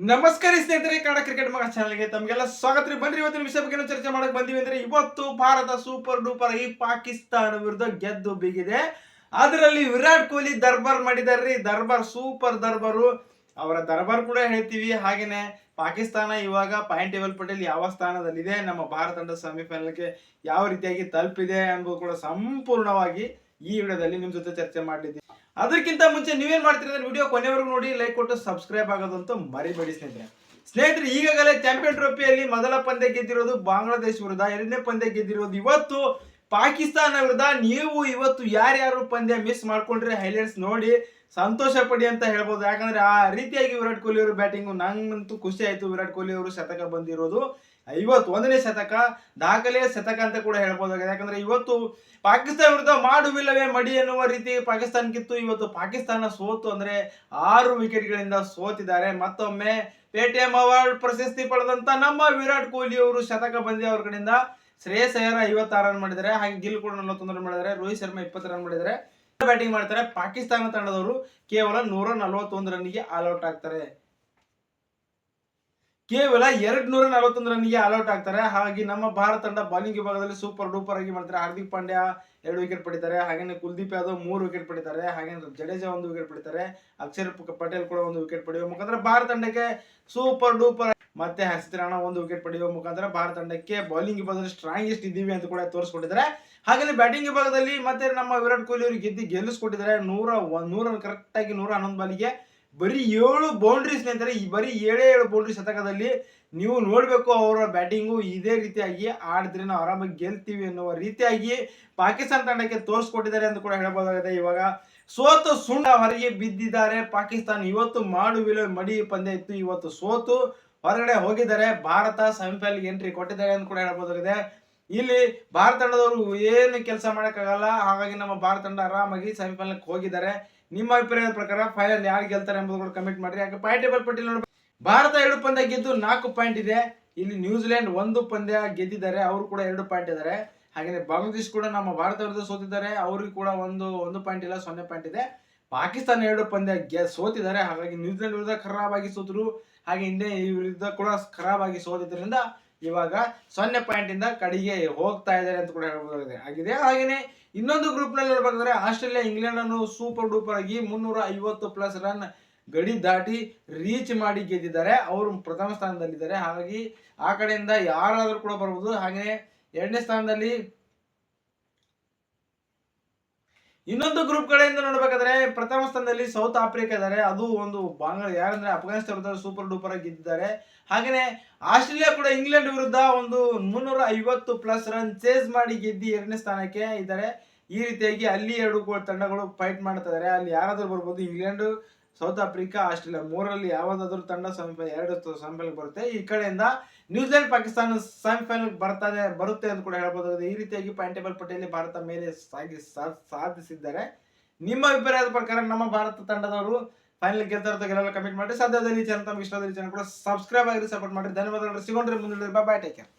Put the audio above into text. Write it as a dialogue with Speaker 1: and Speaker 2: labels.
Speaker 1: ನಮಸ್ಕಾರ ಸ್ನೇಹಿತರೆ, ಕನ್ನಡ ಕ್ರಿಕೆಟ್ ಮಗ ಚಾನಲ್ಗೆ ತಮಗೆಲ್ಲ ಸ್ವಾಗತ ರೀ. ಬನ್ರಿ, ಇವತ್ತಿನ ವಿಷಯ ಬಗ್ಗೆ ಚರ್ಚೆ ಮಾಡಕ್ ಬಂದಿವಿ ಅಂದ್ರೆ ಇವತ್ತು ಭಾರತ ಸೂಪರ್ ಡೂಪರ್ ಈ ಪಾಕಿಸ್ತಾನ ವಿರುದ್ಧ ಗೆದ್ದು ಬಿಗಿದೆ. ಅದರಲ್ಲಿ ವಿರಾಟ್ ಕೊಹ್ಲಿ ದರ್ಬಾರ್ ಮಾಡಿದಾರ್ರಿ ದರ್ಬಾರ್ ಸೂಪರ್ ದರ್ಬಾರು. ಅವರ ದರ್ಬಾರ್ ಕೂಡ ಹೇಳ್ತೀವಿ. ಹಾಗೇನೆ ಪಾಕಿಸ್ತಾನ ಇವಾಗ ಪಾಯಿಂಟ್ ಟೇಬಲ್ ಪಟ್ಟಿಯಲ್ಲಿ ಯಾವ ಸ್ಥಾನದಲ್ಲಿದೆ, ನಮ್ಮ ಭಾರತ ತಂಡ ಸೆಮಿಫೈನಲ್ಗೆ ಯಾವ ರೀತಿಯಾಗಿ ತಲುಪಿದೆ ಎಂಬುದು ಕೂಡ ಸಂಪೂರ್ಣವಾಗಿ ಈ ವಿಡಿಯೋದಲ್ಲಿ ನಿಮ್ಮ ಜೊತೆ ಚರ್ಚೆ ಮಾಡಲಿದ್ದೀವಿ. ಅದಕ್ಕಿಂತ ಮುಂಚೆ ನೀವೇನ್ ಮಾಡ್ತೀರಿ ಅಂದ್ರೆ ವಿಡಿಯೋ ಕೊನೆವರೆಗೂ ನೋಡಿ ಲೈಕ್ ಕೊಟ್ಟು ಸಬ್ಸ್ಕ್ರೈಬ್ ಆಗೋದಂತೂ ಮರಿಬೇಡಿ ಸ್ನೇಹಿತರೆ. ಸ್ನೇಹಿತರೆ, ಈಗಾಗಲೇ ಚಾಂಪಿಯನ್ ಟ್ರೋಫಿಯಲ್ಲಿ ಮೊದಲ ಪಂದ್ಯ ಗೆದ್ದಿರೋದು ಬಾಂಗ್ಲಾದೇಶ ವಿರುದ್ಧ, ಎರಡನೇ ಪಂದ್ಯ ಗೆದ್ದಿರೋದು ಇವತ್ತು ಪಾಕಿಸ್ತಾನ ವಿರುದ್ಧ. ನೀವು ಇವತ್ತು ಯಾರ್ಯಾರು ಪಂದ್ಯ ಮಿಸ್ ಮಾಡ್ಕೊಂಡ್ರೆ ಹೈಲೈಟ್ಸ್ ನೋಡಿ, ಸಂತೋಷ ಪಡಿ ಅಂತ ಹೇಳ್ಬೋದು. ಯಾಕಂದ್ರೆ ಆ ರೀತಿಯಾಗಿ ವಿರಾಟ್ ಕೊಹ್ಲಿ ಅವರು ಬ್ಯಾಟಿಂಗು ನಂಗಂತೂ ಖುಷಿ ಆಯ್ತು. ವಿರಾಟ್ ಕೊಹ್ಲಿ ಅವರು ಶತಕ ಬಂದಿರೋದು. ಐವತ್ತು, ಒಂದನೇ ಶತಕ ದಾಖಲೆಯ ಶತಕ ಅಂತ ಕೂಡ ಹೇಳ್ಬೋದಾಗಿದೆ. ಯಾಕಂದ್ರೆ ಇವತ್ತು ಪಾಕಿಸ್ತಾನ ವಿರುದ್ಧ ಮಾಡುವಿಲ್ಲವೇ ಮಡಿ ಎನ್ನುವ ರೀತಿ ಪಾಕಿಸ್ತಾನಕ್ಕಿತ್ತು. ಇವತ್ತು ಪಾಕಿಸ್ತಾನ ಸೋತು ಅಂದ್ರೆ ಆರು ವಿಕೆಟ್ಗಳಿಂದ ಸೋತಿದ್ದಾರೆ. ಮತ್ತೊಮ್ಮೆ ಪೇಟಿಎಂ ಅವಾರ್ಡ್ ಪ್ರಶಸ್ತಿ ಪಡೆದಂತ ನಮ್ಮ ವಿರಾಟ್ ಕೊಹ್ಲಿ ಅವರು ಶತಕ ಬಂದಿ ಅವ್ರ ಕಡೆಯಿಂದ ಶ್ರೇಯಸ್ ಅಯ್ಯರ್ ಐವತ್ತಾರು ರನ್ ಮಾಡಿದ್ದಾರೆ. ಹಾಗೆ ಗಿಲ್ ಕೂಡ ನಲವತ್ತೊಂದು ರನ್ ಮಾಡಿದ್ದಾರೆ. ರೋಹಿತ್ ಶರ್ಮಾ ಇಪ್ಪತ್ತು ರನ್ ಮಾಡಿದ್ದಾರೆ. ಬ್ಯಾಟಿಂಗ್ ಮಾಡ್ತಾರೆ. ಪಾಕಿಸ್ತಾನ ತಂಡದವರು ಕೇವಲ ನೂರ ನಲವತ್ತೊಂದು ರನ್ಗೆ ಆಲ್ ಔಟ್ ಆಗ್ತಾರೆ. ಕೇವಲ ಎರಡ್ ನೂರ ನಲವತ್ತೊಂದು ರನ್ಗೆ ಆಲ್ಔಟ್ ಆಗ್ತಾರೆ. ಹಾಗೆ ನಮ್ಮ ಭಾರತ ತಂಡ ಬೌಲಿಂಗ್ ವಿಭಾಗದಲ್ಲಿ ಸೂಪರ್ ಡೂಪರ್ ಆಗಿ ಮಾಡ್ತಾರೆ. ಹಾರ್ದಿಕ್ ಪಾಂಡ್ಯ ಎರಡು ವಿಕೆಟ್ ಪಡಿತಾರೆ. ಹಾಗೇನೆ ಕುಲ್ದೀಪ್ ಯಾದವ್ ಮೂರು ವಿಕೆಟ್ ಪಡಿತಾರೆ. ಹಾಗೇನೆ ಜಡೇಜಾ ಒಂದು ವಿಕೆಟ್ ಪಡಿತಾರೆ. ಅಕ್ಷರ್ ಪಟೇಲ್ ಕೂಡ ಒಂದು ವಿಕೆಟ್ ಪಡೆಯುವ ಮುಖಾಂತರ ಭಾರತ ತಂಡಕ್ಕೆ ಸೂಪರ್ ಡೂಪರ್ ಮತ್ತೆ ಹರ್ಷಿತ್ ಒಂದು ವಿಕೆಟ್ ಪಡೆಯುವ ಮುಖಾಂತರ ಭಾರತ ತಂಡಕ್ಕೆ ಬೌಲಿಂಗ್ ವಿಭಾಗದಲ್ಲಿ ಸ್ಟ್ರಾಂಗೆಸ್ಟ್ ಇದ್ದೀವಿ ಅಂತ ಕೂಡ ತೋರಿಸ್ಕೊಟ್ಟಿದ್ದಾರೆ. ಹಾಗೆ ಬ್ಯಾಟಿಂಗ್ ವಿಭಾಗದಲ್ಲಿ ಮತ್ತೆ ನಮ್ಮ ವಿರಾಟ್ ಕೊಹ್ಲಿ ಅವರು ಗೆದ್ದು ಗೆಲ್ಲಿಸ್ಕೊಟ್ಟಿದ್ದಾರೆ. ನೂರ ಒಂದ್ ನೂರ ಕರೆಕ್ಟ್ ಆಗಿ ನೂರ ಹನ್ನೊಂದು ಬಾಲಿಗೆ ಬರೀ ಏಳು ಬೌಂಡ್ರೀಸ್ ಸ್ನೇಹಿತರೆ ಈ ಬರೀ ಏಳೇ ಏಳು ಬೌಂಡ್ರಿ ಶತಕದಲ್ಲಿ ನೀವು ನೋಡಬೇಕು ಅವರ ಬ್ಯಾಟಿಂಗು ಇದೇ ರೀತಿಯಾಗಿ ಆಡಿದ್ರೆ ನಾವು ಆರಾಮಾಗಿ ಗೆಲ್ತೀವಿ ಅನ್ನುವ ರೀತಿಯಾಗಿ ಪಾಕಿಸ್ತಾನ ತಂಡಕ್ಕೆ ತೋರಿಸ್ಕೊಟ್ಟಿದ್ದಾರೆ ಅಂತ ಕೂಡ ಹೇಳಬಹುದಾಗಿದೆ. ಇವಾಗ ಸೋತು ಸುಣ್ಣ ಹೊರಗೆ ಬಿದ್ದಿದ್ದಾರೆ. ಪಾಕಿಸ್ತಾನ ಇವತ್ತು ಮಾಡುವಿಲ್ಲ ಮಡಿ ಪಂದ್ಯ ಇತ್ತು. ಇವತ್ತು ಸೋತು ಹೊರಗಡೆ ಹೋಗಿದ್ದಾರೆ. ಭಾರತ ಸೆಮಿಫೈನಲ್ಗೆ ಎಂಟ್ರಿ ಕೊಟ್ಟಿದ್ದಾರೆ ಅಂತ ಕೂಡ ಹೇಳ್ಬೋದಾಗಿದೆ ಇಲ್ಲಿ ಭಾರತ ತಂಡದವರು ಏನು ಕೆಲಸ ಮಾಡೋಕ್ಕಾಗಲ್ಲ. ಹಾಗಾಗಿ ನಮ್ಮ ಭಾರತ ತಂಡ ಆರಾಮಾಗಿ ಸೆಮಿಫೈನಲ್ಗೆ ಹೋಗಿದ್ದಾರೆ. ನಿಮ್ಮ ಅಭಿಪ್ರಾಯದ ಪ್ರಕಾರ ಫೈನಲ್ ಯಾರು ಗೆಲ್ತಾರೆ ಎಂಬುದು ಕಮೆಂಟ್ ಮಾಡ್ರಿ. ಯಾಕೆ ಪಾಯಿಂಟ್ ಟೇಬಲ್ ಪಟ್ಟಿ ನೋಡಿ ಭಾರತ ಎರಡು ಪಂದ್ಯ ಗೆದ್ದು ನಾಲ್ಕು ಪಾಯಿಂಟ್ ಇದೆ. ಇಲ್ಲಿ ನ್ಯೂಜಿಲೆಂಡ್ ಒಂದು ಪಂದ್ಯ ಗೆದ್ದಿದ್ದಾರೆ. ಅವರು ಕೂಡ ಎರಡು ಪಾಯಿಂಟ್ ಇದ್ದಾರೆ. ಹಾಗೆ ಬಾಂಗ್ಲಾದೇಶ್ ಕೂಡ ನಮ್ಮ ಭಾರತ ವಿರುದ್ಧ ಸೋತಿದ್ದಾರೆ. ಅವ್ರಿಗೆ ಕೂಡ ಒಂದು ಒಂದು ಪಾಯಿಂಟ್ ಇಲ್ಲ, ಸೊನ್ನೆ ಪಾಯಿಂಟ್ ಇದೆ. ಪಾಕಿಸ್ತಾನ ಎರಡು ಪಂದ್ಯ ಗೆ ಸೋತಿದ್ದಾರೆ. ಹಾಗಾಗಿ ನ್ಯೂಜಿಲೆಂಡ್ ವಿರುದ್ಧ ಖರಾಬಾಗಿ ಸೋತರು. ಹಾಗೆ ಇಂಡಿಯಾ ವಿರುದ್ಧ ಕೂಡ ಖರಾಬಾಗಿ ಸೋತಿದ್ದರಿಂದ ಇವಾಗ ಸೊನ್ನೆ ಪಾಯಿಂಟ್ ಇಂದ ಕಡೆಗೆ ಹೋಗ್ತಾ ಇದ್ದಾರೆ ಅಂತ ಕೂಡ ಹೇಳ್ಬೋದಾಗಿದೆ. ಆಗಿದೆ. ಹಾಗೇನೆ ಇನ್ನೊಂದು ಗ್ರೂಪ್ನಲ್ಲಿ ನೋಡ್ಬೇಕಾದ್ರೆ ಆಸ್ಟ್ರೇಲಿಯಾ, ಇಂಗ್ಲೆಂಡ್ ಅನ್ನು ಸೂಪರ್ ಡೂಪರ್ ಆಗಿ ಮುನ್ನೂರ ಐವತ್ತು ಪ್ಲಸ್ ರನ್ ಗಡಿ ದಾಟಿ ರೀಚ್ ಮಾಡಿ ಗೆದ್ದಿದ್ದಾರೆ. ಅವರು ಪ್ರಥಮ ಸ್ಥಾನದಲ್ಲಿದ್ದಾರೆ. ಹಾಗಾಗಿ ಆ ಕಡೆಯಿಂದ ಯಾರಾದರೂ ಕೂಡ ಬರ್ಬೋದು. ಹಾಗೆ ಎರಡನೇ ಸ್ಥಾನದಲ್ಲಿ ಇನ್ನೊಂದು ಗ್ರೂಪ್ ಕಡೆಯಿಂದ ನೋಡ್ಬೇಕಾದ್ರೆ ಪ್ರಥಮ ಸ್ಥಾನದಲ್ಲಿ ಸೌತ್ ಆಫ್ರಿಕಾ ಇದ್ದಾರೆ. ಅದು ಒಂದು ಬಾಂಗ್ಲಾ ಯಾರಂದ್ರೆ ಅಫ್ಘಾನಿಸ್ತಾನ ವಿರುದ್ಧ ಸೂಪರ್ ಡೂಪರ್ ಆಗಿ ಗೆದ್ದಿದ್ದಾರೆ. ಹಾಗೇನೆ ಆಸ್ಟ್ರೇಲಿಯಾ ಕೂಡ ಇಂಗ್ಲೆಂಡ್ ವಿರುದ್ಧ ಒಂದು ಮುನ್ನೂರ ಐವತ್ತು ಪ್ಲಸ್ ರನ್ ಚೇಸ್ ಮಾಡಿ ಗೆದ್ದಿ ಎರಡನೇ ಸ್ಥಾನಕ್ಕೆ ಇದ್ದಾರೆ. ಈ ರೀತಿಯಾಗಿ ಅಲ್ಲಿ ಎರಡು ತಂಡಗಳು ಫೈಟ್ ಮಾಡ್ತಾ ಇದಾರೆ ಅಲ್ಲಿ ಯಾರಾದರೂ ಬರ್ಬೋದು ಇಂಗ್ಲೆಂಡ್ ಸೌತ್ ಆಫ್ರಿಕಾ, ಆಸ್ಟ್ರೇಲಿಯಾ ಮೂರರಲ್ಲಿ ಯಾವ್ದಾದ್ರು ತಂಡ ಸೆಮಿಫೈನಲ್ ಎರಡು ಸೆಮಿಫೈನಲ್ ಬರುತ್ತೆ. ಈ ಕಡೆಯಿಂದ ನ್ಯೂಜಿಲೆಂಡ್, ಪಾಕಿಸ್ತಾನ ಸೆಮಿಫೈನಲ್ ಬರ್ತದೆ, ಬರುತ್ತೆ ಅಂತ ಕೂಡ ಹೇಳ್ಬೋದಾಗಿದೆ. ಈ ರೀತಿಯಾಗಿ ಪಾಯಿಂಟ್ ಟೇಬಲ್ ಪಟ್ಟಿಯಲ್ಲಿ ಭಾರತ ಮೇಲೆ ಸಾಗಿ ಸಾಧಿಸಿದ್ದಾರೆ. ನಿಮ್ಮ ಅಭಿಪ್ರಾಯದ ಪ್ರಕಾರ ನಮ್ಮ ಭಾರತ ತಂಡದವರು ಫೈನಲ್ ಗೆಲ್ತಾರ ಗೆಲ್ಲ ಕಮೆಂಟ್ ಮಾಡಿ ಸದ್ಯದಲ್ಲಿ ಚಾನಲ್ ತಮ್ಮ ಇಷ್ಟದಲ್ಲಿ ಚಾನಲ್ ಕೂಡ ಸಬ್ಸ್ಕ್ರೈಬ್ ಆಗಿರಿ ಸಪೋರ್ಟ್ ಮಾಡಿ ಧನ್ಯವಾದಗಳು. ಸಿಗೊಂಡ್ರೆ ಮುಂದೆ ಬಾಯ್ ಟೇಕ್ ಕೇರ್